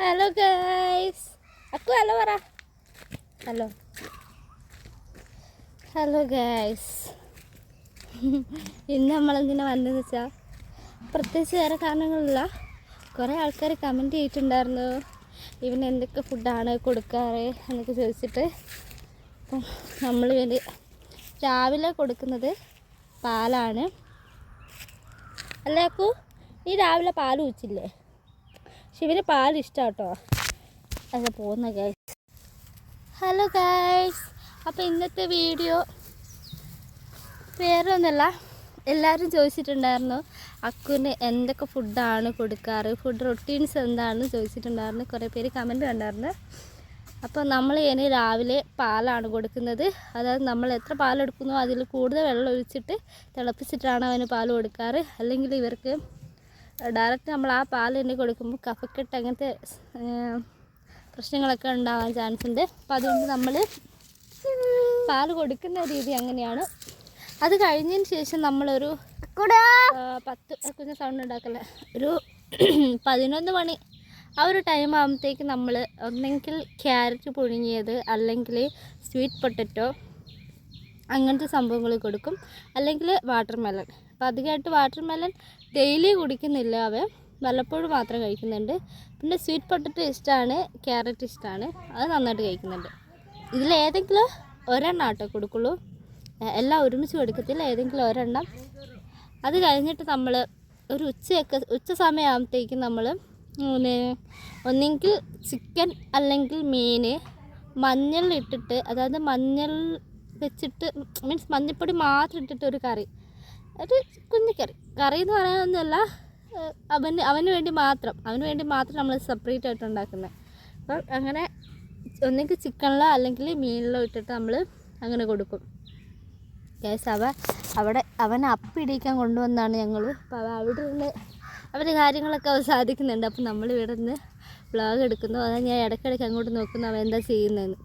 Hello guys Akku hello പറ hello hello guys ഇന്ന് നമ്മളെന്തിനാ വന്നതെന്ന് വെച്ചാൽ പ്രത്യേകിച്ച് വേറെ കാരണങ്ങളില്ല. കുറേ ആൾക്കാർ കമന്റ് ചെയ്തിട്ടുണ്ടായിരുന്നു. ഇവന് എന്തൊക്കെ ഫുഡാണ് കൊടുക്കാറ് എന്നൊക്കെ ചോദിച്ചിട്ട്. അപ്പം നമ്മൾ വേണ്ടി രാവിലെ കൊടുക്കുന്നത് പാലാണ്. അല്ലേ അക്കു? നീ രാവിലെ പാൽ കുച്ചില്ലേ പക്ഷെ ഇവന് പാൽ ഇഷ്ടം കേട്ടോ അത് പോകുന്ന ഗൈസ് ഹലോ ഗൈസ് അപ്പോൾ ഇന്നത്തെ വീഡിയോ വേറെ ഒന്നല്ല എല്ലാവരും ചോദിച്ചിട്ടുണ്ടായിരുന്നു അക്കുവിന് എന്തൊക്കെ ഫുഡാണ് കൊടുക്കാറ്? ഫുഡ് റൊട്ടീൻസ് എന്താണെന്ന് ചോദിച്ചിട്ടുണ്ടായിരുന്നു. കുറേ പേര് കമന്റ് കണ്ടായിരുന്നു. അപ്പോൾ നമ്മൾ ഇനി രാവിലെ പാലാണ് കൊടുക്കുന്നത്. അതായത് നമ്മൾ എത്ര പാലെടുക്കുന്നോ? അതിൽ കൂടുതൽ വെള്ളം ഒഴിച്ചിട്ട് തിളപ്പിച്ചിട്ടാണ് അവന് പാൽ കൊടുക്കാറ്. അല്ലെങ്കിൽ ഇവർക്ക് ഡയറക്റ്റ് നമ്മൾ ആ പാൽ തന്നെ കൊടുക്കുമ്പോൾ കഫക്കെട്ട് അങ്ങനത്തെ പ്രശ്നങ്ങളൊക്കെ ഉണ്ടാവാൻ ചാൻസ് ഉണ്ട്. അപ്പം അതുകൊണ്ട് നമ്മൾ പാൽ കൊടുക്കുന്ന രീതി അങ്ങനെയാണ്. അത് കഴിഞ്ഞതിന് ശേഷം നമ്മളൊരു പത്ത് കുഞ്ഞ സൗണ്ട് ഉണ്ടാക്കല്ലേ? ഒരു പതിനൊന്ന് മണി ആ ഒരു ടൈം ആകുമ്പോഴത്തേക്ക് നമ്മൾ ഒന്നെങ്കിൽ ക്യാരറ്റ് പുഴുങ്ങിയത് അല്ലെങ്കിൽ സ്വീറ്റ് പൊട്ടറ്റോ അങ്ങനത്തെ സംഭവങ്ങൾ കൊടുക്കും. അല്ലെങ്കിൽ വാട്ടർ മെലൺ അപ്പം അധികമായിട്ട് വാട്ടർ മെലൺ ഡെയിലി കുടിക്കുന്നില്ല അവൻ വല്ലപ്പോഴും മാത്രം കഴിക്കുന്നുണ്ട്. പിന്നെ സ്വീറ്റ് പൊട്ടറ്റോ ഇഷ്ടമാണ് ക്യാരറ്റ് ഇഷ്ടമാണ് അത് നന്നായിട്ട് കഴിക്കുന്നുണ്ട്. ഇതിലേതെങ്കിലും ഒരെണ്ണം ആട്ടോ കൊടുക്കുള്ളൂ. എല്ലാം ഒരുമിച്ച് കൊടുക്കത്തില്ല. ഏതെങ്കിലും ഒരെണ്ണം. അത് കഴിഞ്ഞിട്ട് നമ്മൾ ഒരു ഉച്ചയൊക്കെ ഉച്ച സമയമാകുമ്പോഴത്തേക്കും നമ്മൾ ഒന്നെങ്കിൽ ചിക്കൻ അല്ലെങ്കിൽ മീൻ മഞ്ഞളിട്ടിട്ട് അതായത് മഞ്ഞൾ വെച്ചിട്ട് മീൻസ് മഞ്ഞൾപ്പൊടി മാത്രം ഇട്ടിട്ട് ഒരു കറി. ഒരു കുഞ്ഞു കറി. എന്ന് പറയാനൊന്നുമല്ല അവന് അവന് വേണ്ടി മാത്രം. അവന് വേണ്ടി മാത്രം നമ്മൾ സെപ്പറേറ്റ് ആയിട്ട് ഉണ്ടാക്കുന്നത് അപ്പം അങ്ങനെ ഒന്നെങ്കിൽ ചിക്കനിലോ അല്ലെങ്കിൽ മീനിലോ ഇട്ടിട്ട് നമ്മൾ അങ്ങനെ കൊടുക്കും. കേസ് അവ അവിടെ അവൻ അപ്പിടിക്കാൻ കൊണ്ടുവന്നാണ് ഞങ്ങൾ. അപ്പോൾ അവ അവിടെ നിന്ന് അവന്റെ കാര്യങ്ങളൊക്കെ അവ സാധിക്കുന്നുണ്ട്. അപ്പോൾ നമ്മൾ ഇവിടെ നിന്ന് വ്ളോഗ് എടുക്കുന്നു. അതായത് ഞാൻ ഇടയ്ക്കിടയ്ക്ക് അങ്ങോട്ട് നോക്കുന്നു അവൻ എന്താ ചെയ്യുന്നതെന്ന്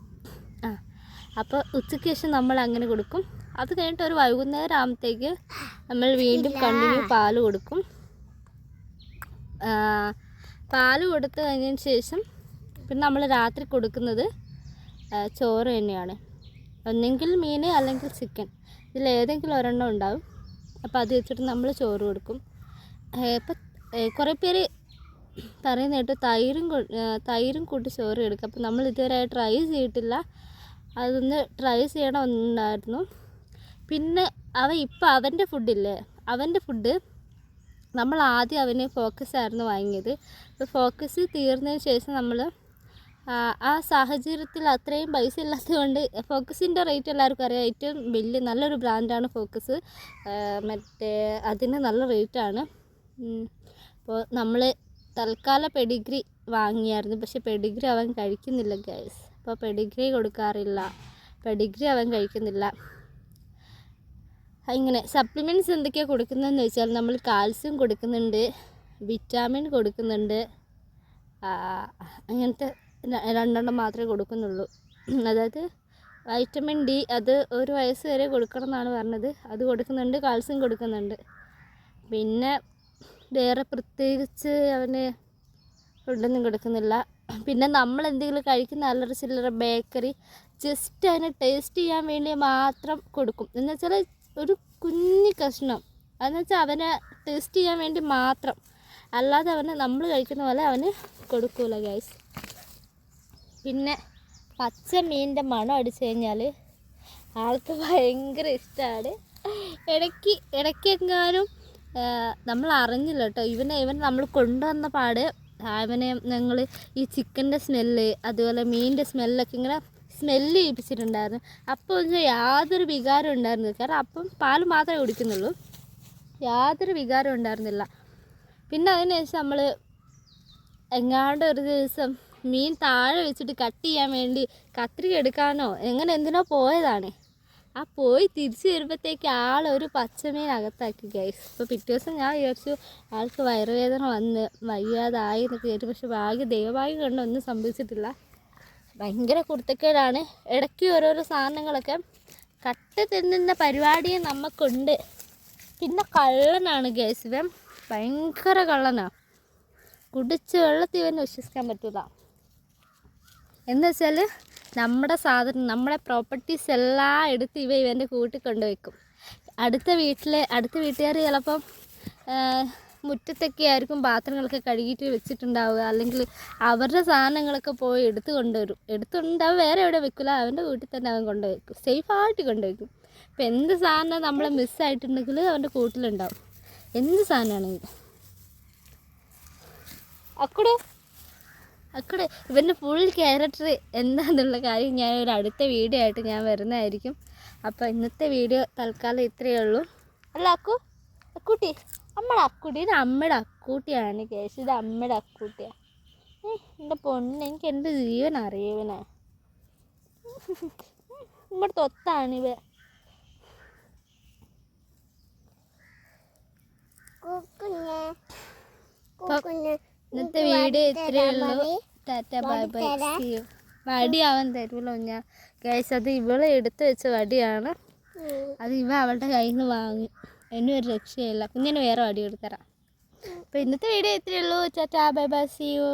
അപ്പോൾ ഉച്ചയ്ക്ക് ശേഷം നമ്മൾ അങ്ങനെ കൊടുക്കും. അത് കഴിഞ്ഞിട്ട് ഒരു വൈകുന്നേരം ആകുമ്പോഴത്തേക്ക് നമ്മൾ വീണ്ടും കണ്ടിന്യൂ പാൽ കൊടുക്കും. പാൽ കൊടുത്തു കഴിഞ്ഞതിന് ശേഷം പിന്നെ നമ്മൾ രാത്രി കൊടുക്കുന്നത് ചോറ് തന്നെയാണ്. ഒന്നെങ്കിൽ മീൻ അല്ലെങ്കിൽ ചിക്കൻ. ഇതിൽ ഏതെങ്കിലും ഒരെണ്ണം ഉണ്ടാവും. അപ്പോൾ അത് വെച്ചിട്ട് നമ്മൾ ചോറ് കൊടുക്കും. ഇപ്പം കുറേ പേര് പറയുന്ന കേട്ട് തൈരും തൈരും കൂട്ടി ചോറ് എടുക്കും. അപ്പോൾ നമ്മൾ ഇതുവരെ ട്രൈ ചെയ്തിട്ടില്ല. അതൊന്ന് ട്രൈ ചെയ്യണമെന്നുണ്ടായിരുന്നു. പിന്നെ അവൻ ഇപ്പം അവന്റെ ഫുഡില്ലേ അവന്റെ ഫുഡ് നമ്മൾ ആദ്യം അവന് ഫോക്കസ് ആയിരുന്നു വാങ്ങിയത്. അപ്പോൾ ഫോക്കസ് തീർന്നതിന് ശേഷം നമ്മൾ ആ സാഹചര്യത്തിൽ അത്രയും പൈസ ഇല്ലാത്തതുകൊണ്ട് ഫോക്കസിന്റെ റേറ്റ് എല്ലാവർക്കും അറിയാം. ഏറ്റവും വലിയ നല്ലൊരു ബ്രാൻഡാണ് ഫോക്കസ് മറ്റേ അതിന് നല്ല റേറ്റാണ് അപ്പോൾ നമ്മൾ തൽക്കാല പെഡിഗ്രി വാങ്ങിയായിരുന്നു. പക്ഷെ പെഡിഗ്രി അവൻ കഴിക്കുന്നില്ല ഗൈസ് അപ്പോൾ പെഡിഗ്രി കൊടുക്കാറില്ല. പെഡിഗ്രി അവൻ കഴിക്കുന്നില്ല. ഇങ്ങനെ സപ്ലിമെന്റ്സ് എന്തൊക്കെയാണ് കൊടുക്കുന്നതെന്ന് വെച്ചാൽ നമ്മൾ കാൽസ്യം കൊടുക്കുന്നുണ്ട് വിറ്റാമിൻ കൊടുക്കുന്നുണ്ട് അങ്ങനത്തെ രണ്ടെണ്ണം മാത്രമേ കൊടുക്കുന്നുള്ളൂ. അതായത് വൈറ്റമിൻ ഡി അത് ഒരു വയസ്സ് വരെ കൊടുക്കണം എന്നാണ് പറഞ്ഞത്. അത് കൊടുക്കുന്നുണ്ട് കാൽസ്യം കൊടുക്കുന്നുണ്ട്. പിന്നെ വേറെ പ്രത്യേകിച്ച് അവന് ഫുഡൊന്നും കൊടുക്കുന്നില്ല. പിന്നെ നമ്മൾ എന്തെങ്കിലും കഴിക്കുന്ന അല്ലറ ചില്ലറ ബേക്കറി ജസ്റ്റ് അതിനെ ടേസ്റ്റ് ചെയ്യാൻ വേണ്ടി മാത്രം കൊടുക്കും. എന്ന് വെച്ചാൽ ഒരു കുഞ്ഞു കഷ്ണം. അതെന്ന് വെച്ചാൽ അവനെ ടേസ്റ്റ് ചെയ്യാൻ വേണ്ടി മാത്രം. അല്ലാതെ അവന് നമ്മൾ കഴിക്കുന്ന പോലെ അവന് കൊടുക്കൂല ഗൈസ് പിന്നെ പച്ച മീനിന്റെ മണം അടിച്ചു കഴിഞ്ഞാൽ ആൾക്ക് ഭയങ്കര ഇഷ്ടമാണ് ഇടയ്ക്ക് ഇടയ്ക്കെങ്ങാനും നമ്മൾ അറിഞ്ഞില്ല കേട്ടോ ഇവനെ ഇവൻ നമ്മൾ കൊണ്ടുവന്ന പാട് അവനെ ഞങ്ങൾ ഈ ചിക്കന്റെ സ്മെല്ല് അതുപോലെ മീനിന്റെ സ്മെല്ലൊക്കെ ഇങ്ങനെ സ്മെല്ല് ചെയ്യിപ്പിച്ചിട്ടുണ്ടായിരുന്നു. അപ്പോൾ യാതൊരു വികാരം ഉണ്ടായിരുന്നില്ല. കാരണം അപ്പം പാൽ മാത്രമേ കുടിക്കുന്നുള്ളൂ. യാതൊരു വികാരം ഉണ്ടായിരുന്നില്ല. പിന്നെ അതിന് ശേഷം നമ്മൾ എങ്ങാണ്ട് ഒരു ദിവസം മീൻ താഴെ വെച്ചിട്ട് കട്ട് ചെയ്യാൻ വേണ്ടി കത്രിക എടുക്കാനോ എങ്ങനെ എന്തിനോ പോയതാണ്. ആ പോയി തിരിച്ചു വരുമ്പോഴത്തേക്ക് ആളൊരു പച്ചമീൻ അകത്താക്കി ഗൈസ് അപ്പോൾ പിറ്റേ ദിവസം ഞാൻ വിചാരിച്ചു ആൾക്ക് വയറുവേദന വന്ന് വയ്യാതായി എന്നൊക്കെ വിചാരിച്ചു. പക്ഷെ ഭാഗ്യ ദൈവഭാഗ്യം കൊണ്ട് ഒന്നും സംഭവിച്ചിട്ടില്ല. ഭയങ്കര കുർത്തക്കേടാണ് ഇടയ്ക്ക് ഓരോരോ സാധനങ്ങളൊക്കെ കട്ട് തിന്നുന്ന പരിപാടിയും നമുക്കുണ്ട് പിന്നെ കള്ളനാണ് ഗൈസ് ഇവൻ ഭയങ്കര കള്ളനാണ് കുടിച്ച് വെള്ളത്തിൽ ഇവന് വിശ്വസിക്കാൻ പറ്റൂല. എന്ന് വെച്ചാൽ നമ്മുടെ സാധനം നമ്മുടെ പ്രോപ്പർട്ടീസ് എല്ലാം എടുത്ത് ഇവ ഇവന്റെ കൂട്ടിൽ കൊണ്ടുവയ്ക്കും. അടുത്ത വീട്ടിലെ അടുത്ത വീട്ടുകാർ ചിലപ്പം മുറ്റത്തൊക്കെ ആയിരിക്കും പാത്രങ്ങളൊക്കെ കഴുകിയിട്ട് വെച്ചിട്ടുണ്ടാവുക. അല്ലെങ്കിൽ അവരുടെ സാധനങ്ങളൊക്കെ പോയി എടുത്തു കൊണ്ടുവരും. എടുത്തുകൊണ്ട് വേറെ എവിടെ വെക്കില്ല അവന്റെ വീട്ടിൽ തന്നെ അവൻ കൊണ്ടുവയ്ക്കും. സേഫായിട്ട് കൊണ്ടുവയ്ക്കും. ഇപ്പം എന്ത് സാധനം നമ്മൾ മിസ്സായിട്ടുണ്ടെങ്കിൽ അവന്റെ കൂട്ടിലുണ്ടാവും. എന്ത് സാധനമാണെങ്കിലും. അക്കുടോ? അക്കുടെ ഇവന്റെ ഫുൾ ക്യാരക്ടർ എന്താണെന്നുള്ള കാര്യം ഞാൻ ഒരു അടുത്ത വീഡിയോ ആയിട്ട് ഞാൻ വരുന്നതായിരിക്കും. അപ്പോൾ ഇന്നത്തെ വീഡിയോ തൽക്കാലം ഇത്രയേ ഉള്ളൂ. അല്ല അക്കു അക്കൂട്ടി നമ്മുടെ അക്കുട്ടി ഇത് അമ്മയുടെ അക്കൂട്ടിയാണ് കേസ്. ഇത് അമ്മയുടെ അക്കൂട്ടിയാണ് എന്റെ പൊണ്ണ് എനിക്ക് എന്റെ ജീവൻ അറിയവനാ. നമ്മുടെ തൊത്താണ് ഇവ ഇന്നത്തെ വീഡിയോ ഇത്രയേ ഉള്ളൂ. Tata bye bye see you. വടി അവൻ തരുമല്ലോ ഞാൻ. കേസ് അത് ഇവളെ എടുത്ത് വെച്ച വടിയാണ്. അത് ഇവ അവളുടെ കയ്യിൽ നിന്ന് വാങ്ങി. എന്നെ ഒരു രക്ഷയില്ല. കുഞ്ഞിന് വേറെ വടി കൊടുത്തരാം അപ്പോൾ ഇന്നത്തെ വീഡിയോ ഇത്രയേ ഉള്ളൂ. Bye bye see you.